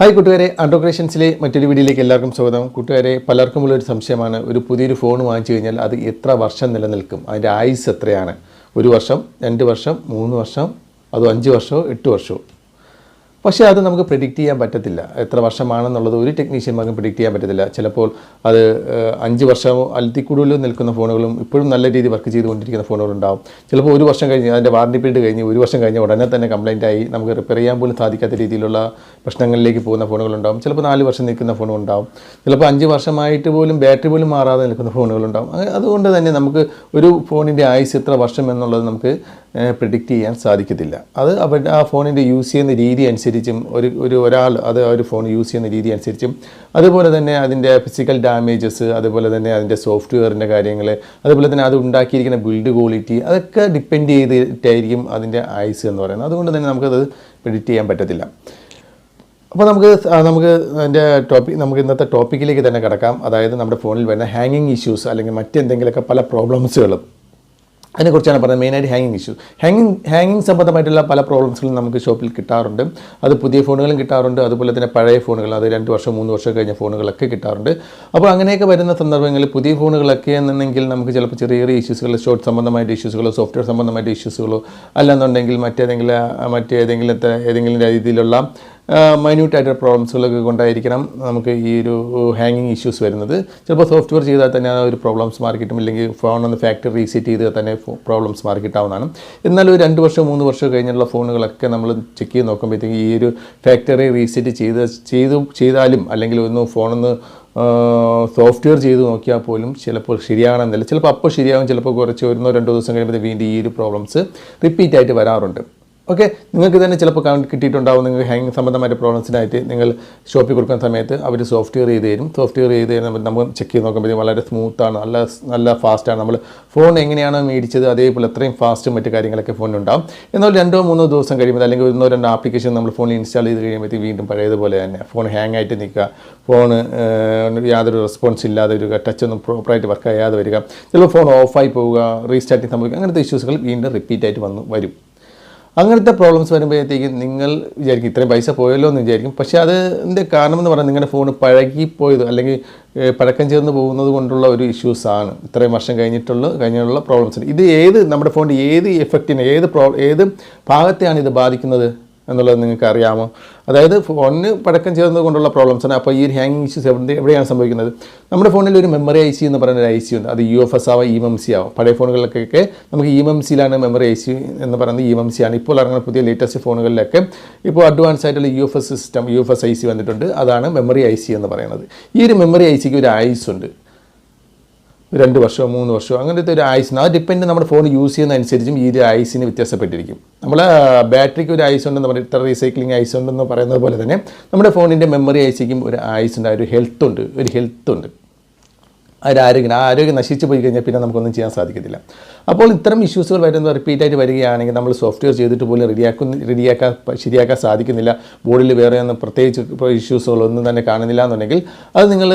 Hi കൂട്ടുകാരെ. ആൻഡ്രോക്രേഷൻസിലെ മറ്റൊരു വീഡിയോയിലേക്ക് എല്ലാവർക്കും സ്വാഗതം. കൂട്ടുകാരെ പലർക്കുമുള്ള ഒരു സംശയമാണ്. ഒരു പുതിയൊരു ഫോൺ വാങ്ങിച്ചു കഴിഞ്ഞാൽ അത് എത്ര വർഷം നിലനിൽക്കും? അതിന്റെ ആയുസ് എത്രയാണ്? ഒരു വർഷം രണ്ട് വർഷം മൂന്ന് വർഷം അതോ അഞ്ച് വർഷമോ എട്ട് വർഷമോ? പക്ഷേ അത് നമുക്ക് പ്രിഡിക്റ്റ് ചെയ്യാൻ പറ്റത്തില്ല. എത്ര വർഷമാണെന്നുള്ളത് ഒരു ടെക്നീഷ്യന്മാർക്കും പ്രിഡിക്റ്റ് ചെയ്യാൻ പറ്റത്തില്ല. ചിലപ്പോൾ അത് അഞ്ച് വർഷമോ അല്ലെങ്കിൽ കൂടുതലും നിൽക്കുന്ന ഫോണുകളും ഇപ്പോഴും നല്ല രീതിയിൽ വർക്ക് ചെയ്തുകൊണ്ടിരിക്കുന്ന ഫോണുകളുണ്ടാവും ചിലപ്പോൾ ഒരു വർഷം കഴിഞ്ഞ് അതിന്റെ വാറണ്ടി പീരീഡ് കഴിഞ്ഞ് ഒരു വർഷം കഴിഞ്ഞ് ഉടനെ തന്നെ കംപ്ലൈന്റ് ആയി നമുക്ക് റിപ്പയർ ചെയ്യാൻ പോലും സാധിക്കാത്ത രീതിയിലുള്ള പ്രശ്നങ്ങളിലേക്ക് പോകുന്ന ഫോണുകളുണ്ടാവും ചിലപ്പോൾ നാല് വർഷം നിൽക്കുന്ന ഫോണുണ്ടാവും ചിലപ്പോൾ അഞ്ച് വർഷമായിട്ട് പോലും ബാറ്ററി പോലും മാറാതെ നിൽക്കുന്ന ഫോണുകളുണ്ടാവും അതുകൊണ്ട് തന്നെ നമുക്ക് ഒരു ഫോണിന്റെ ആയുസ് എത്ര വർഷം എന്നുള്ളത് നമുക്ക് പ്രിഡിക്റ്റ് ചെയ്യാൻ സാധിക്കത്തില്ല. അത് അവർ ആ ഫോണിന്റെ യൂസ് ചെയ്യുന്ന രീതി അനുസരിച്ചും ഒരു ഒരു ഒരാൾ അത് ഒരു ഫോൺ യൂസ് ചെയ്യുന്ന രീതി അനുസരിച്ചും അതുപോലെ തന്നെ അതിന്റെ ഫിസിക്കൽ ഡാമേജസ് അതുപോലെ തന്നെ അതിന്റെ സോഫ്റ്റ്വെയറിന്റെ കാര്യങ്ങൾ അതുപോലെ തന്നെ അത് ഉണ്ടാക്കിയിരിക്കുന്ന ബിൽഡ് ക്വാളിറ്റി അതൊക്കെ ഡിപ്പെൻഡ് ചെയ്തിട്ടായിരിക്കും അതിന്റെ ആയുസ് എന്ന് പറയുന്നത്. അതുകൊണ്ട് തന്നെ നമുക്കത് പ്രിഡിക്റ്റ് ചെയ്യാൻ പറ്റത്തില്ല. അപ്പോൾ നമുക്ക് നമുക്ക് അതിന്റെ ടോപ്പിക് നമുക്ക് ഇന്നത്തെ ടോപ്പിക്കിലേക്ക് തന്നെ കിടക്കാം. അതായത് നമ്മുടെ ഫോണിൽ വരുന്ന ഹാങ്ങിങ് ഇഷ്യൂസ് അല്ലെങ്കിൽ മറ്റെന്തെങ്കിലുമൊക്കെ പല പ്രോബ്ലംസുകളും അതിനെക്കുറിച്ചാണ് പറയുന്നത്. മെയിനായിട്ട് ഹാങ്ങിങ് ഇഷ്യൂ ഹാങ്ങിങ് ഹാങ്ങിങ് സംബന്ധമായിട്ടുള്ള പല പ്രോബ്ലംസുകളും നമുക്ക് ഷോപ്പിൽ കിട്ടാറുണ്ട്. അത് പുതിയ ഫോണുകളും കിട്ടാറുണ്ട്. അതുപോലെ തന്നെ പഴയ ഫോണുകൾ അത് രണ്ട് വർഷം മൂന്ന് വർഷം കഴിഞ്ഞ ഫോണുകളൊക്കെ കിട്ടാറുണ്ട്. അപ്പോൾ അങ്ങനെയൊക്കെ വരുന്ന സന്ദർഭങ്ങളിൽ പുതിയ ഫോണുകളൊക്കെ എന്നുണ്ടെങ്കിൽ നമുക്ക് ചിലപ്പോൾ ചെറിയ ചെറിയ ഇഷ്യൂസുകൾ ഷോർട്ട് സംബന്ധമായിട്ട് ഇഷ്യൂസുകളോ സോഫ്റ്റ്വെയർ സംബന്ധമായിട്ട് ഇഷ്യൂസുകളോ അല്ലെന്നുണ്ടെങ്കിൽ മറ്റേതെങ്കിലും മറ്റേതെങ്കിലും ഏതെങ്കിലും രീതിയിലുള്ള മൈന്യൂട്ട് ആയിട്ടുള്ള പ്രോബ്ലംസുകളൊക്കെ കൊണ്ടായിരിക്കണം നമുക്ക് ഈ ഒരു ഹാങ്ങിങ് ഇഷ്യൂസ് വരുന്നത്. ചിലപ്പോൾ സോഫ്റ്റ്വെയർ ചെയ്താൽ തന്നെ ആ ഒരു പ്രോബ്ലംസ് മാറി കിട്ടും ഇല്ലെങ്കിൽ ഫോൺ ഒന്ന് ഫാക്ടറി റീസെറ്റ് ചെയ്ത് തന്നെ പ്രോബ്ലംസ് മാറി കിട്ടാവുന്നതാണ് എന്നാൽ ഒരു രണ്ട് വർഷം മൂന്ന് വർഷം കഴിഞ്ഞുള്ള ഫോണുകളൊക്കെ നമ്മൾ ചെക്ക് ചെയ്ത് നോക്കുമ്പോഴത്തേക്കും ഈ ഒരു ഫാക്ടറി റീസെറ്റ് ചെയ്ത് ചെയ്തു ചെയ്താലും അല്ലെങ്കിൽ ഒന്ന് ഫോണൊന്ന് സോഫ്റ്റ്വെയർ ചെയ്ത് നോക്കിയാൽ പോലും ചിലപ്പോൾ ശരിയാകണമെന്നില്ല ചിലപ്പോൾ അപ്പോൾ ശരിയാകും ചിലപ്പോൾ കുറച്ച് ഒന്നോ രണ്ടോ ദിവസം കഴിയുമ്പോൾ വീണ്ടും ഈ ഒരു പ്രോബ്ലംസ് റിപ്പീറ്റ് ആയിട്ട് വരാറുണ്ട്. ഓക്കെ നിങ്ങൾക്ക് തന്നെ ചിലപ്പോൾ കിട്ടിയിട്ടുണ്ടാവും നിങ്ങൾക്ക് ഹാങ് സംബന്ധമായിട്ട് പ്രോബ്ലംസിനായിട്ട് നിങ്ങൾ ഷോപ്പിൽ കൊടുക്കുന്ന സമയത്ത് അവർ സോഫ്റ്റ്വെയർ ചെയ്ത് തരും. സോഫ്റ്റ്വെയർ ചെയ്ത് തരുമ്പോൾ നമ്മൾ ചെക്ക് ചെയ്ത് നോക്കുമ്പോഴത്തേക്കും വളരെ സ്മൂത്താണ് നല്ല നല്ല ഫാസ്റ്റാണ് നമ്മൾ ഫോൺ എങ്ങനെയാണ് മേടിച്ചത്? അതേപോലെ അത്രയും ഫാസ്റ്റും മറ്റു കാര്യങ്ങളൊക്കെ ഫോണിനുണ്ടാവും എന്നാൽ രണ്ടോ മൂന്നോ ദിവസം കഴിയുമ്പോൾ അല്ലെങ്കിൽ ഒന്നോ രണ്ടോ ആപ്ലിക്കേഷൻ നമ്മൾ ഫോണിൽ ഇൻസ്റ്റാൾ ചെയ്ത് കഴിയുമ്പോഴത്തേക്ക് വീണ്ടും പഴയതുപോലെ തന്നെ ഫോൺ ഹാങ് ആയിട്ട് നിൽക്കുക. ഫോൺ യാതൊരു റെസ്പോൺസ് ഇല്ലാതെ വരിക ടച്ച് ഒന്നും പ്രോപ്പറായിട്ട് വർക്ക് ചെയ്യാതെ വരിക. ചിലപ്പോൾ ഫോൺ ഓഫായി പോവുക. റീസ്റ്റാർട്ടിങ് സംഭവിക്കുക. അങ്ങനത്തെ ഇഷ്യൂസുകൾ വീണ്ടും റിപ്പീറ്റായിട്ട് വന്ന് വരും. അങ്ങനത്തെ പ്രോബ്ലംസ് വരുമ്പോഴത്തേക്കും നിങ്ങൾ വിചാരിക്കും ഇത്രയും പൈസ പോയല്ലോ എന്ന് വിചാരിക്കും. പക്ഷേ അതിന്റെ കാരണം എന്ന് പറഞ്ഞാൽ നിങ്ങളുടെ ഫോൺ പഴകിപ്പോയത് അല്ലെങ്കിൽ പഴക്കം ചേർന്ന് പോകുന്നത് കൊണ്ടുള്ള ഒരു ഇഷ്യൂസ് ആണ്. ഇത്രയും വർഷം കഴിഞ്ഞിട്ടുള്ള കഴിഞ്ഞുള്ള പ്രോബ്ലംസ് ഇത് ഏത് നമ്മുടെ ഫോണിന്റെ ഏത് എഫക്റ്റിനെ ഏത് പ്രോ ഏത് ഭാഗത്തെയാണ് ഇത് ബാധിക്കുന്നത്? എന്നുള്ളത് നിങ്ങൾക്ക് അറിയാമോ അതായത് ഫോണിന് പടക്കം ചേർന്നത് കൊണ്ടുള്ള പ്രോബ്ലംസ് ആണ്. അപ്പോൾ ഈ ഹാങ്ങിങ് ഇഷ്യൂസ് എവിടെ എവിടെയാണ് സംഭവിക്കുന്നത്? നമ്മുടെ ഫോണിൽ ഒരു മെമ്മറി ഐ സി എന്ന് പറയുന്ന ഒരു ഐ സി ഉണ്ട്. അത് യു എഫ് എസ് ആവാം ഇ എം സി ആവാം. പഴയ ഫോണുകളിലൊക്കെ നമുക്ക് ഇ എം സിയിലാണ് മെമ്മറി ഐ സി എന്ന് പറയുന്നത് ഇ എം സി ആണ്. ഇപ്പോൾ ഇറങ്ങുന്ന പുതിയ ലേറ്റസ്റ്റ് ഫോണുകളിലൊക്കെ ഇപ്പോൾ അഡ്വാൻസ് ആയിട്ടുള്ള U F S system U F S I C വന്നിട്ടുണ്ട്. അതാണ് മെമ്മറി ഐ സി എന്ന് പറയുന്നത്. ഈ ഒരു മെമ്മറി ഐ സിക്ക് ഒരു ആയുസ് ഉണ്ട്. രണ്ട് വർഷമോ മൂന്ന് വർഷമോ അങ്ങനത്തെ ഒരു ആയുസ് അത് ഡിപ്പെൻഡ് നമ്മുടെ ഫോൺ യൂസ് ചെയ്യുന്ന അനുസരിച്ചും ഈ ഒരു ആയുസിന് വ്യത്യാസപ്പെട്ടിരിക്കും. നമ്മൾ ബാറ്ററിക്ക് ഒരു ആയുസ് ഉണ്ടെന്ന് പറയും ഇത്ര റീസൈക്ലിംഗ് ആയുസ് ഉണ്ടെന്ന് പറയുന്നത് പോലെ തന്നെ നമ്മുടെ ഫോണിന്റെ മെമ്മറി ഐസിക്കും ഒരു ആയുസ് ഉണ്ട് ഒരു ഹെൽത്ത് ഉണ്ട് ഒരു ഹെൽത്ത് ഉണ്ട്. ഒരു ആരോഗ്യം ആ ആരോഗ്യം നശിച്ചു പോയി കഴിഞ്ഞാൽ പിന്നെ നമുക്കൊന്നും ചെയ്യാൻ സാധിക്കത്തില്ല. അപ്പോൾ ഇത്തരം ഇഷ്യൂസുകൾ വരുന്നത് റിപ്പീറ്റായിട്ട് വരികയാണെങ്കിൽ നമ്മൾ സോഫ്റ്റ്വെയർ ചെയ്തിട്ട് പോലും റെഡിയാക്കുന്ന റെഡിയാക്കാൻ ശരിയാക്കാൻ സാധിക്കുന്നില്ല. ബോർഡിൽ വേറെ ഒന്നും പ്രത്യേകിച്ച് ഇഷ്യൂസുകളൊന്നും തന്നെ കാണുന്നില്ല എന്നുണ്ടെങ്കിൽ അത് നിങ്ങൾ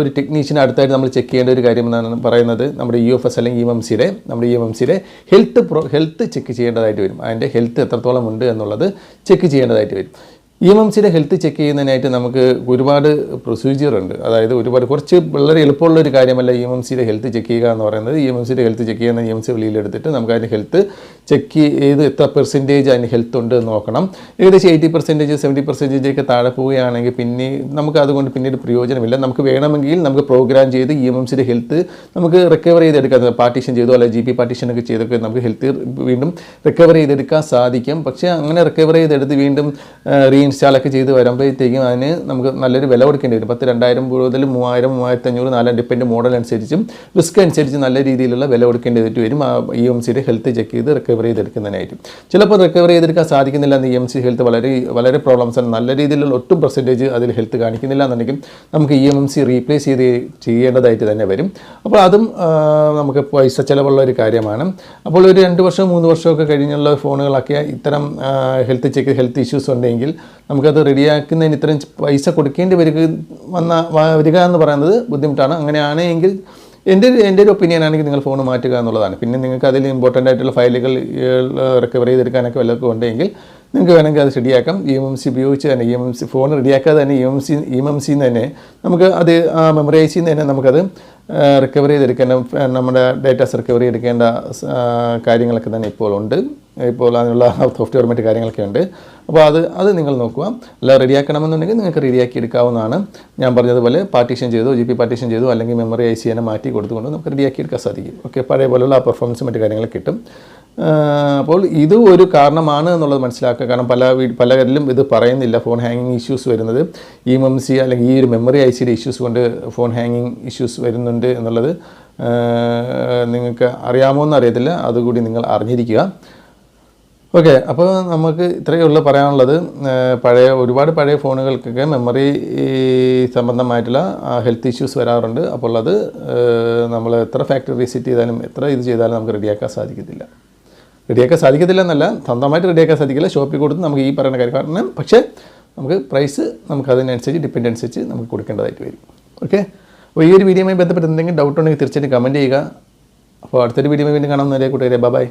ഒരു ടെക്നീഷ്യൻ അടുത്തായിട്ട് നമ്മൾ ചെക്ക് ചെയ്യേണ്ട ഒരു കാര്യം എന്നാണ് പറയുന്നത്. നമ്മുടെ ഇ എഫ് എസ് അല്ലെങ്കിൽ ഇ എം സിയുടെ നമ്മുടെ ഇ എം സിയുടെ ഹെൽത്ത് പ്രോ ഹെൽത്ത് ചെക്ക് ചെയ്യേണ്ടതായിട്ട് വരും. അതിന്റെ ഹെൽത്ത് എത്രത്തോളം ഉണ്ട് എന്നുള്ളത് ചെക്ക് ചെയ്യേണ്ടതായിട്ട് വരും. ഇ എം എം സിയുടെ ഹെൽത്ത് ചെക്ക് ചെയ്യുന്നതിനായിട്ട് നമുക്ക് ഒരുപാട് പ്രൊസീജിയർ ഉണ്ട്. അതായത് ഒരുപാട് കുറച്ച് വളരെ എളുപ്പമുള്ള ഒരു കാര്യമല്ല ഇ എം എം സിയുടെ ഹെൽത്ത് ചെക്ക് ചെയ്യുക എന്ന് പറയുന്നത്. ഇ എം എം സിയുടെ ഹെൽത്ത് ചെക്ക് ചെയ്യുന്ന ഇ എം സി വെളിയിലെടുത്തിട്ട് നമുക്ക് അതിന്റെ ഹെൽത്ത് ചെക്ക് ചെയ്ത് എത്ര പെർസെന്റേജ് അതിന് ഹെൽത്ത് ഉണ്ട് എന്ന് നോക്കണം. ഏകദേശം എയ്റ്റി പെർസെന്റേജ് സെവന്റി പെർസെന്റേജ് ഒക്കെ താഴെ പോവുകയാണെങ്കിൽ പിന്നെ നമുക്ക് അതുകൊണ്ട് പിന്നീട് പ്രയോജനമില്ല. നമുക്ക് വേണമെങ്കിൽ നമുക്ക് പ്രോഗ്രാം ചെയ്ത് ഇ എം എം സിയുടെ ഹെൽത്ത് നമുക്ക് റിക്കവർ ചെയ്തെടുക്കാം. പാർട്ടീഷൻ ചെയ്തോ അല്ലെങ്കിൽ ജി പി പാർട്ടീഷൻ ഒക്കെ ചെയ്തൊക്കെ നമുക്ക് ഹെൽത്ത് വീണ്ടും റിക്കവർ ചെയ്തെടുക്കാൻ സാധിക്കും. പക്ഷേ അങ്ങനെ റിക്കവർ ചെയ്തെടുത്ത് വീണ്ടും റീഇൻസ്റ്റാൾ ഒക്കെ ചെയ്ത് വരുമ്പോഴത്തേക്കും അതിന് നമുക്ക് നല്ലൊരു വില കൊടുക്കേണ്ടി വരും. പത്ത് രണ്ടായിരം മുതൽ മൂവായിരം മൂവായിരത്തി അഞ്ഞൂറ് നാലായിരം ഡിപ്പെൻഡ് മോഡൽ അനുസരിച്ചും റിസ്ക് അനുസരിച്ച് നല്ല രീതിയിലുള്ള വില കൊടുക്കേണ്ടി വരും. ആ ഇ എം സിയുടെ ഹെൽത്ത് ചെക്ക് ചെയ്ത് റിക്കവർ ചെയ്തെടുക്കുന്നതിനായിട്ട്. ചിലപ്പോൾ റിക്കവർ ചെയ്തെടുക്കാൻ സാധിക്കുന്നില്ല എന്ന് ഇ എം സി ഹെൽത്ത് വളരെ വളരെ പ്രോബ്ലംസ് ആണ്. നല്ല രീതിയിലുള്ള ഒട്ടും പെർസെന്റേജ് അതിൽ ഹെൽത്ത് കാണിക്കുന്നില്ല എന്നുണ്ടെങ്കിൽ നമുക്ക് ഇ എം സി റീപ്ലേസ് ചെയ്ത് ചെയ്യേണ്ടതായിട്ട് തന്നെ വരും. അപ്പോൾ അതും നമുക്ക് പൈസ ചിലവുള്ള ഒരു കാര്യമാണ്. അപ്പോൾ ഒരു രണ്ട് വർഷം മൂന്ന് വർഷമൊക്കെ കഴിഞ്ഞുള്ള ഫോണുകളൊക്കെ ഇത്തരം ഹെൽത്ത് ചെക്ക് ഹെൽത്ത് ഇഷ്യൂസ് ഉണ്ടെങ്കിൽ നമുക്കത് റെഡിയാക്കുന്നതിന് ഇത്രയും പൈസ കൊടുക്കേണ്ടി വരിക വന്ന വരിക എന്ന് പറയുന്നത് ബുദ്ധിമുട്ടാണ്. അങ്ങനെയാണെങ്കിൽ എന്റെ ഒരു- എന്റെ ഒരു ഒപ്പീനിയൻ ആണെങ്കിൽ നിങ്ങൾ ഫോൺ മാറ്റുക എന്നുള്ളതാണ്. പിന്നെ നിങ്ങൾക്ക് അതിൽ ഇമ്പോർട്ടന്റ് ആയിട്ടുള്ള ഫയലുകൾ റിക്കവർ ചെയ്തെടുക്കാനൊക്കെ വല്ലതൊക്കെ ഉണ്ടെങ്കിൽ നിങ്ങൾക്ക് വേണമെങ്കിൽ അത് റെഡിയാക്കാം ഇ എം സി ഉപയോഗിച്ച് തന്നെ ഇ എം സി ഫോൺ റെഡിയാക്കാതെ തന്നെ E M C E M സിന്ന് തന്നെ നമുക്ക് അത് ആ മെമ്മറൈസ് ചെയ്യുന്ന തന്നെ നമുക്കത് റിക്കവർ ചെയ്തെടുക്കേണ്ട നമ്മുടെ ഡേറ്റാസ് റിക്കവർ ചെയ്തെടുക്കേണ്ട കാര്യങ്ങളൊക്കെ തന്നെ ഇപ്പോൾ ഉണ്ട്. ഇപ്പോൾ അതിനുള്ള സോഫ്റ്റ്വെയർ മറ്റ് കാര്യങ്ങളൊക്കെ ഉണ്ട്. അപ്പോൾ അത് അത് നിങ്ങൾ നോക്കുക. അല്ല റെഡിയാക്കണമെന്നുണ്ടെങ്കിൽ നിങ്ങൾക്ക് റെഡിയാക്കി എടുക്കാവുന്നതാണ്. ഞാൻ പറഞ്ഞതുപോലെ പാർട്ടീഷൻ ചെയ്തു ജി പി പാർട്ടീഷൻ ചെയ്തു അല്ലെങ്കിൽ മെമ്മറി ഐ സി എന്നെ മാറ്റി കൊടുത്തുകൊണ്ട് നമുക്ക് റെഡിയാക്കി എടുക്കാൻ സാധിക്കും. ഓക്കെ പഴയ പോലുള്ള ആ പെർഫോമൻസ് മറ്റു കാര്യങ്ങളൊക്കെ കിട്ടും. അപ്പോൾ ഇത് ഒരു കാരണമാണ് എന്നുള്ളത് മനസ്സിലാക്കുക. കാരണം പല പലരിലും ഇത് പറയുന്നില്ല. ഫോൺ ഹാങ്ങിങ് ഇഷ്യൂസ് വരുന്നത്. ഈ എം സി അല്ലെങ്കിൽ ഈ ഒരു മെമ്മറി ഐ സിയുടെ ഇഷ്യൂസ് കൊണ്ട് ഫോൺ ഹാങ്ങിങ് ഇഷ്യൂസ് വരുന്നുണ്ട് എന്നുള്ളത് നിങ്ങൾക്ക് അറിയാമോ എന്ന് അറിയത്തില്ല. അതുകൂടി നിങ്ങൾ അറിഞ്ഞിരിക്കുക. ഓക്കെ അപ്പോൾ നമുക്ക് ഇത്രയേ ഉള്ളൂ പറയാനുള്ളത്. പഴയ ഒരുപാട് പഴയ ഫോണുകൾക്കൊക്കെ മെമ്മറി സംബന്ധമായിട്ടുള്ള ഹെൽത്ത് ഇഷ്യൂസ് വരാറുണ്ട്. അപ്പോൾ അത് നമ്മൾ എത്ര ഫാക്ടറി റീസെറ്റ് ചെയ്താലും എത്ര ഇത് ചെയ്താലും നമുക്ക് റെഡിയാക്കാൻ സാധിക്കത്തില്ല. റെഡിയാക്കാൻ സാധിക്കത്തില്ല എന്നല്ല സ്വന്തമായിട്ട് റെഡിയാക്കാൻ സാധിക്കില്ല. ഷോപ്പിൽ കൊടുത്ത് നമുക്ക് ഈ പറയുന്ന കാര്യം കാരണം പക്ഷേ നമുക്ക് പ്രൈസ് നമുക്ക് അതിനനുസരിച്ച് ഡിപ്പെൻഡ് അനുസരിച്ച് നമുക്ക് കൊടുക്കേണ്ടതായിട്ട് വരും. ഓക്കെ? അപ്പോൾ ഈ ഒരു വീഡിയോയുമായി ബന്ധപ്പെട്ട് എന്തെങ്കിലും ഡൗട്ട് ഉണ്ടെങ്കിൽ തീർച്ചയായിട്ടും കമന്റ് ചെയ്യുക. അപ്പോൾ അടുത്തൊരു വീഡിയോ വീണ്ടും കാണാൻ നല്ല കൂട്ടുകാരെ ബൈ